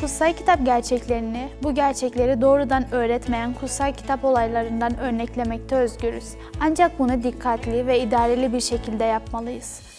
Kutsal kitap gerçeklerini, bu gerçekleri doğrudan öğretmeyen kutsal kitap olaylarından örneklemekte özgürüz. Ancak bunu dikkatli ve idareli bir şekilde yapmalıyız.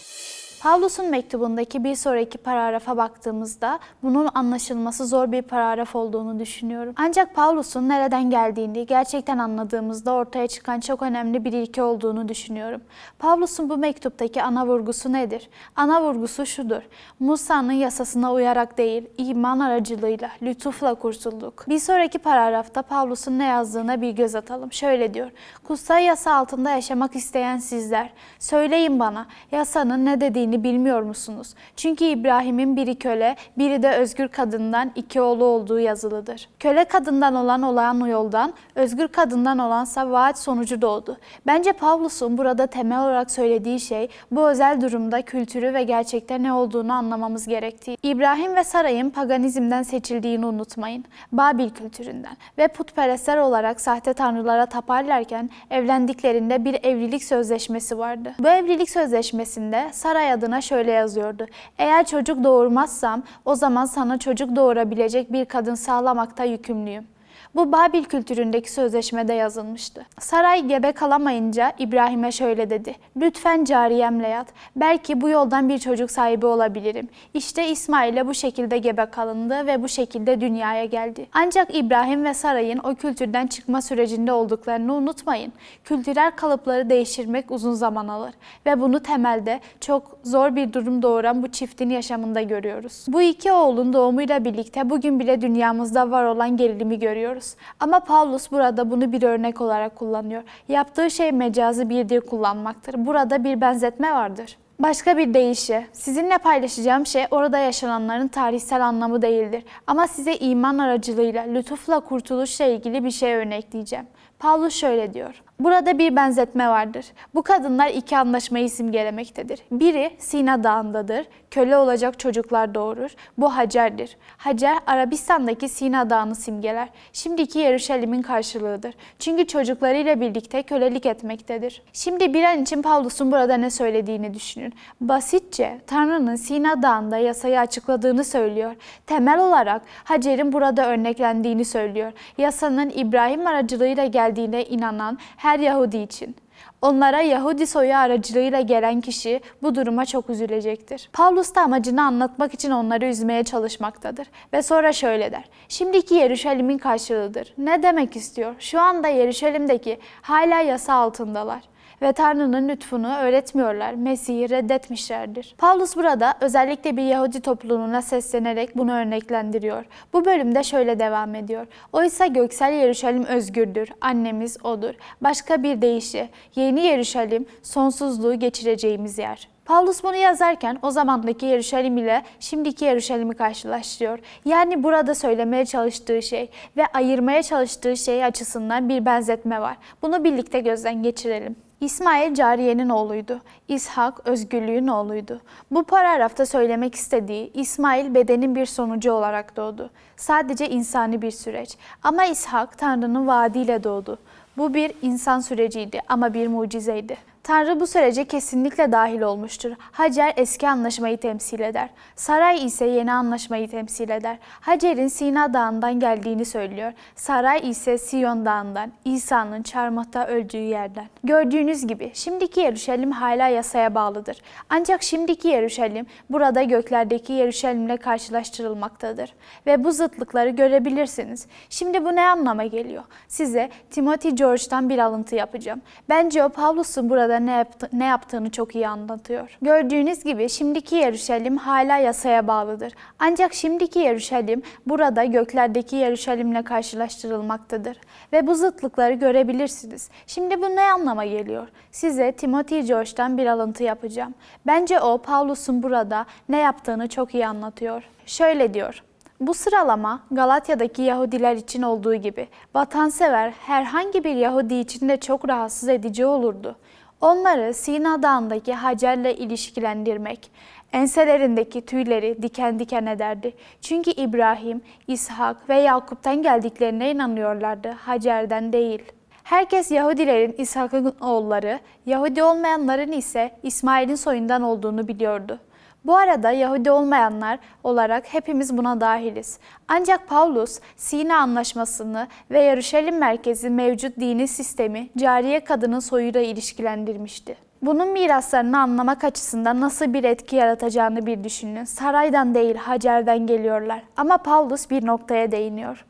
Pavlus'un mektubundaki bir sonraki paragrafa baktığımızda bunun anlaşılması zor bir paragraf olduğunu düşünüyorum. Ancak Pavlus'un nereden geldiğini gerçekten anladığımızda ortaya çıkan çok önemli bir ilke olduğunu düşünüyorum. Pavlus'un bu mektuptaki ana vurgusu nedir? Ana vurgusu şudur. Musa'nın yasasına uyarak değil, iman aracılığıyla, lütufla kurtulduk. Bir sonraki paragrafta Pavlus'un ne yazdığına bir göz atalım. Şöyle diyor. Kutsal yasa altında yaşamak isteyen sizler, söyleyin bana yasanın ne dediğini bilmiyor musunuz? Çünkü İbrahim'in biri köle, biri de özgür kadından iki oğlu olduğu yazılıdır. Köle kadından olan olan yoldan, özgür kadından olansa vaat sonucu doğdu. Bence Pavlus'un burada temel olarak söylediği şey bu özel durumda kültürü ve gerçekte ne olduğunu anlamamız gerektiği. İbrahim ve Saray'ın paganizmden seçildiğini unutmayın. Babil kültüründen ve putperestler olarak sahte tanrılara taparlarken evlendiklerinde bir evlilik sözleşmesi vardı. Bu evlilik sözleşmesinde Saray adına şöyle yazıyordu. Eğer çocuk doğurmazsam o zaman sana çocuk doğurabilecek bir kadın sağlamakta yükümlüyüm. Bu Babil kültüründeki sözleşmede yazılmıştı. Saray gebe kalamayınca İbrahim'e şöyle dedi. Lütfen cariyemle yat. Belki bu yoldan bir çocuk sahibi olabilirim. İşte İsmail'e bu şekilde gebe kalındı ve bu şekilde dünyaya geldi. Ancak İbrahim ve Saray'ın o kültürden çıkma sürecinde olduklarını unutmayın. Kültürel kalıpları değiştirmek uzun zaman alır ve bunu temelde çok zor bir durum doğuran bu çiftin yaşamında görüyoruz. Bu iki oğlun doğumuyla birlikte bugün bile dünyamızda var olan gerilimi görüyoruz. Ama Paulus burada bunu bir örnek olarak kullanıyor. Yaptığı şey mecazi bir dil kullanmaktır. Burada bir benzetme vardır. Başka bir deyişi, sizinle paylaşacağım şey orada yaşananların tarihsel anlamı değildir. Ama size iman aracılığıyla lütufla kurtuluşla ilgili bir şey örnekleyeceğim. Paulus şöyle diyor. Burada bir benzetme vardır. Bu kadınlar iki anlaşmayı simgelemektedir. Biri Sina Dağı'ndadır. Köle olacak çocuklar doğurur. Bu Hacer'dir. Hacer Arabistan'daki Sina Dağı'nı simgeler. Şimdiki Yeruşalim'in karşılığıdır. Çünkü çocuklarıyla birlikte kölelik etmektedir. Şimdi bir an için Pavlus'un burada ne söylediğini düşünün. Basitçe Tanrı'nın Sina Dağı'nda yasayı açıkladığını söylüyor. Temel olarak Hacer'in burada örneklendiğini söylüyor. Yasanın İbrahim aracılığıyla geldiğine inanan her Yahudi için. Onlara Yahudi soyu aracılığıyla gelen kişi bu duruma çok üzülecektir. Pavlus da amacını anlatmak için onları üzmeye çalışmaktadır. Ve sonra şöyle der. Şimdiki Yeruşalim'in karşılığıdır. Ne demek istiyor? Şu anda Yeruşalim'deki hala yasa altındalar ve Tanrı'nın lütfunu öğretmiyorlar, Mesih'i reddetmişlerdir. Paulus burada özellikle bir Yahudi topluluğuna seslenerek bunu örneklendiriyor. Bu bölümde şöyle devam ediyor. Oysa göksel Yeruşalim özgürdür, annemiz odur. Başka bir deyişi, yeni Yeruşalim sonsuzluğu geçireceğimiz yer. Paulus bunu yazarken o zamandaki Yeruşalim ile şimdiki Yeruşalim'i karşılaştırıyor. Yani burada söylemeye çalıştığı şey ve ayırmaya çalıştığı şey açısından bir benzetme var. Bunu birlikte gözden geçirelim. İsmail cariyenin oğluydu. İshak özgürlüğün oğluydu. Bu paragrafta söylemek istediği İsmail bedenin bir sonucu olarak doğdu. Sadece insani bir süreç. Ama İshak Tanrı'nın vaadiyle doğdu. Bu bir insan süreciydi ama bir mucizeydi. Tanrı bu sürece kesinlikle dahil olmuştur. Hacer eski anlaşmayı temsil eder. Saray ise yeni anlaşmayı temsil eder. Hacer'in Sina Dağı'ndan geldiğini söylüyor. Saray ise Siyon Dağı'ndan, İsa'nın çarmıhta öldüğü yerden. Gördüğünüz gibi şimdiki Yeruşalim hala yasaya bağlıdır. Ancak şimdiki Yeruşalim burada göklerdeki Yeruşalim'le karşılaştırılmaktadır. Ve bu zıtlıkları görebilirsiniz. Şimdi bu ne anlama geliyor? Size Timothy George'dan bir alıntı yapacağım. Bence o Pavlus'un burada ne, yaptı, ne yaptığını çok iyi anlatıyor. Gördüğünüz gibi şimdiki Yeruşalim hala yasaya bağlıdır. Ancak şimdiki Yeruşalim burada göklerdeki Yeruşalim'le karşılaştırılmaktadır. Ve bu zıtlıkları görebilirsiniz. Şimdi bu ne anlama geliyor? Size Timothy George'dan bir alıntı yapacağım. Bence o Pavlus'un burada ne yaptığını çok iyi anlatıyor. Şöyle diyor. Bu sıralama Galatya'daki Yahudiler için olduğu gibi vatansever herhangi bir Yahudi için de çok rahatsız edici olurdu. Onları Sina Dağı'ndaki Hacer'le ilişkilendirmek, enselerindeki tüyleri diken diken ederdi. Çünkü İbrahim, İshak ve Yakup'tan geldiklerine inanıyorlardı, Hacer'den değil. Herkes Yahudilerin İshak'ın oğulları, Yahudi olmayanların ise İsmail'in soyundan olduğunu biliyordu. Bu arada Yahudi olmayanlar olarak hepimiz buna dahiliz. Ancak Paulus Sina Anlaşması'nı ve Yaruşalim merkezi mevcut dini sistemi cariye kadının soyuyla ilişkilendirmişti. Bunun miraslarını anlamak açısından nasıl bir etki yaratacağını bir düşünün. Saraydan değil, Hacer'den geliyorlar. Ama Paulus bir noktaya değiniyor.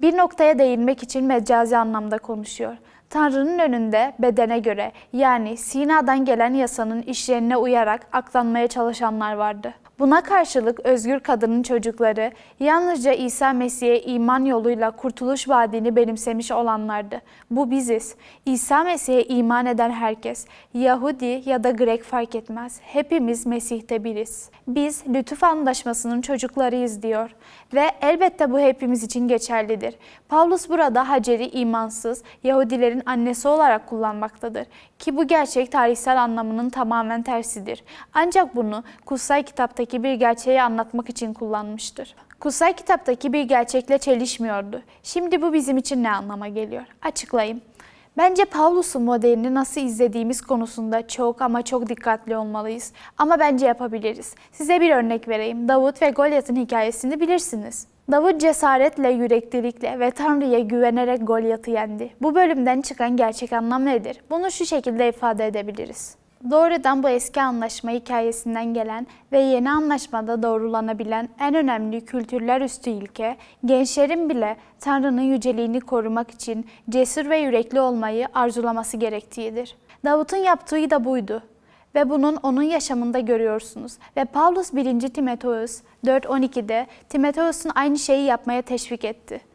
Bir noktaya değinmek için mecazi anlamda konuşuyor. Tanrı'nın önünde bedene göre yani Sina'dan gelen yasanın işlerine uyarak aklanmaya çalışanlar vardı. Buna karşılık özgür kadının çocukları yalnızca İsa Mesih'e iman yoluyla kurtuluş vaadini benimsemiş olanlardı. Bu biziz. İsa Mesih'e iman eden herkes, Yahudi ya da Grek fark etmez. Hepimiz Mesih'te biriz. Biz lütuf anlaşmasının çocuklarıyız diyor ve elbette bu hepimiz için geçerlidir. Paulus burada Hacer'i imansız Yahudilerin annesi olarak kullanmaktadır ki bu gerçek tarihsel anlamının tamamen tersidir. Ancak bunu kutsal kitaptaki bir gerçeği anlatmak için kullanmıştır. Kutsal kitaptaki bir gerçekle çelişmiyordu. Şimdi bu bizim için ne anlama geliyor? Açıklayayım. Bence Pavlus'un modelini nasıl izlediğimiz konusunda çok ama çok dikkatli olmalıyız. Ama bence yapabiliriz. Size bir örnek vereyim. Davut ve Golyat'ın hikayesini bilirsiniz. Davut cesaretle, yüreklilikle ve Tanrı'ya güvenerek Golyat'ı yendi. Bu bölümden çıkan gerçek anlam nedir? Bunu şu şekilde ifade edebiliriz. Doğrudan bu eski anlaşma hikayesinden gelen ve yeni anlaşmada doğrulanabilen en önemli kültürler üstü ilke, gençlerin bile Tanrı'nın yüceliğini korumak için cesur ve yürekli olmayı arzulaması gerektiğidir. Davut'un yaptığı da buydu ve bunun onun yaşamında görüyorsunuz. Ve Paulus 1. Timoteus 4.12'de Timoteus'un aynı şeyi yapmaya teşvik etti.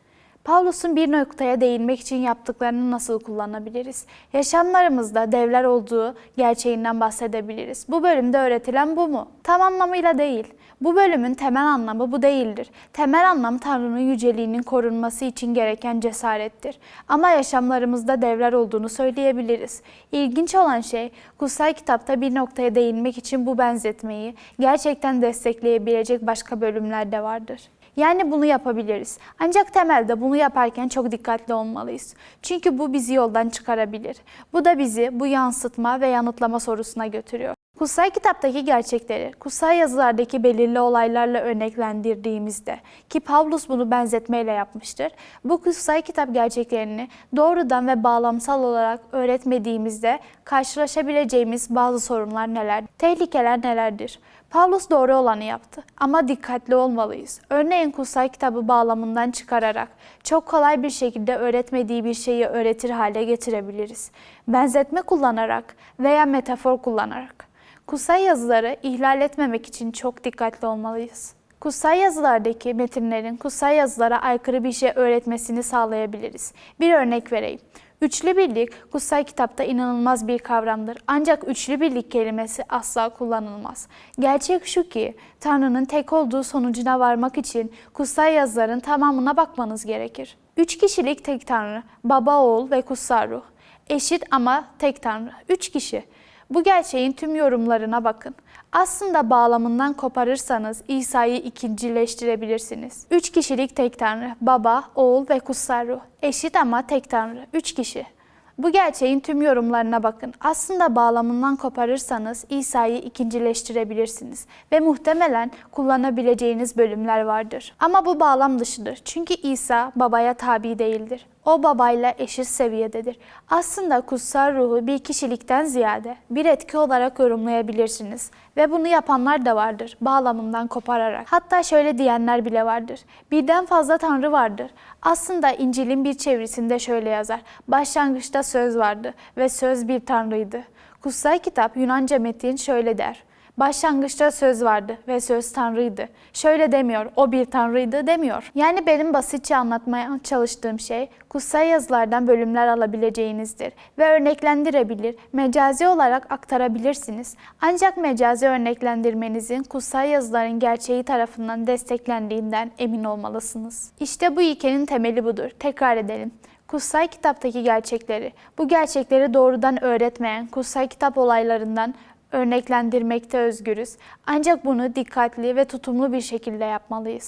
Paulus'un bir noktaya değinmek için yaptıklarını nasıl kullanabiliriz? Yaşamlarımızda devler olduğu gerçeğinden bahsedebiliriz. Bu bölümde öğretilen bu mu? Tam anlamıyla değil. Bu bölümün temel anlamı bu değildir. Temel anlam Tanrı'nın yüceliğinin korunması için gereken cesarettir. Ama yaşamlarımızda devler olduğunu söyleyebiliriz. İlginç olan şey kutsal kitapta bir noktaya değinmek için bu benzetmeyi gerçekten destekleyebilecek başka bölümler de vardır. Yani bunu yapabiliriz. Ancak temelde bunu yaparken çok dikkatli olmalıyız. Çünkü bu bizi yoldan çıkarabilir. Bu da bizi bu yansıtma ve yanıtlama sorusuna götürüyor. Kutsal kitaptaki gerçekleri, kutsal yazılardaki belirli olaylarla örneklendirdiğimizde ki Pavlus bunu benzetmeyle yapmıştır. Bu kutsal kitap gerçeklerini doğrudan ve bağlamsal olarak öğretmediğimizde karşılaşabileceğimiz bazı sorunlar neler, tehlikeler nelerdir? Pavlus doğru olanı yaptı ama dikkatli olmalıyız. Örneğin kutsal kitabı bağlamından çıkararak çok kolay bir şekilde öğretmediği bir şeyi öğretir hale getirebiliriz. Benzetme kullanarak veya metafor kullanarak. Kutsal yazıları ihlal etmemek için çok dikkatli olmalıyız. Kutsal yazılardaki metinlerin kutsal yazılara aykırı bir şey öğretmesini sağlayabiliriz. Bir örnek vereyim. Üçlü birlik kutsal kitapta inanılmaz bir kavramdır. Ancak üçlü birlik kelimesi asla kullanılmaz. Gerçek şu ki Tanrı'nın tek olduğu sonucuna varmak için kutsal yazıların tamamına bakmanız gerekir. Üç kişilik tek Tanrı, Baba, Oğul ve Kutsal Ruh. Eşit ama tek Tanrı. Üç kişi. Bu gerçeğin tüm yorumlarına bakın. Aslında bağlamından koparırsanız İsa'yı ikincileştirebilirsiniz. Üç kişilik tek Tanrı, Baba, Oğul ve Kutsal Ruh. Eşit ama tek Tanrı, üç kişi. Bu gerçeğin tüm yorumlarına bakın. Aslında bağlamından koparırsanız İsa'yı ikincileştirebilirsiniz ve muhtemelen kullanabileceğiniz bölümler vardır. Ama bu bağlam dışıdır. Çünkü İsa babaya tabi değildir. O babayla eşit seviyededir. Aslında kutsal ruhu bir kişilikten ziyade bir etki olarak yorumlayabilirsiniz. Ve bunu yapanlar da vardır bağlamından kopararak. Hatta şöyle diyenler bile vardır. Birden fazla tanrı vardır. Aslında İncil'in bir çevirisinde şöyle yazar. Başlangıçta söz vardı ve söz bir tanrıydı. Kutsal kitap Yunanca metin şöyle der. Başlangıçta söz vardı ve söz Tanrı'ydı. Şöyle demiyor, o bir Tanrı'ydı demiyor. Yani benim basitçe anlatmaya çalıştığım şey kutsal yazılardan bölümler alabileceğinizdir ve örneklendirebilir, mecazi olarak aktarabilirsiniz. Ancak mecazi örneklendirmenizin kutsal yazıların gerçeği tarafından desteklendiğinden emin olmalısınız. İşte bu ilkenin temeli budur. Tekrar edelim kutsal kitaptaki gerçekleri, bu gerçekleri doğrudan öğretmeyen kutsal kitap olaylarından örneklendirmekte özgürüz. Ancak bunu dikkatli ve tutumlu bir şekilde yapmalıyız.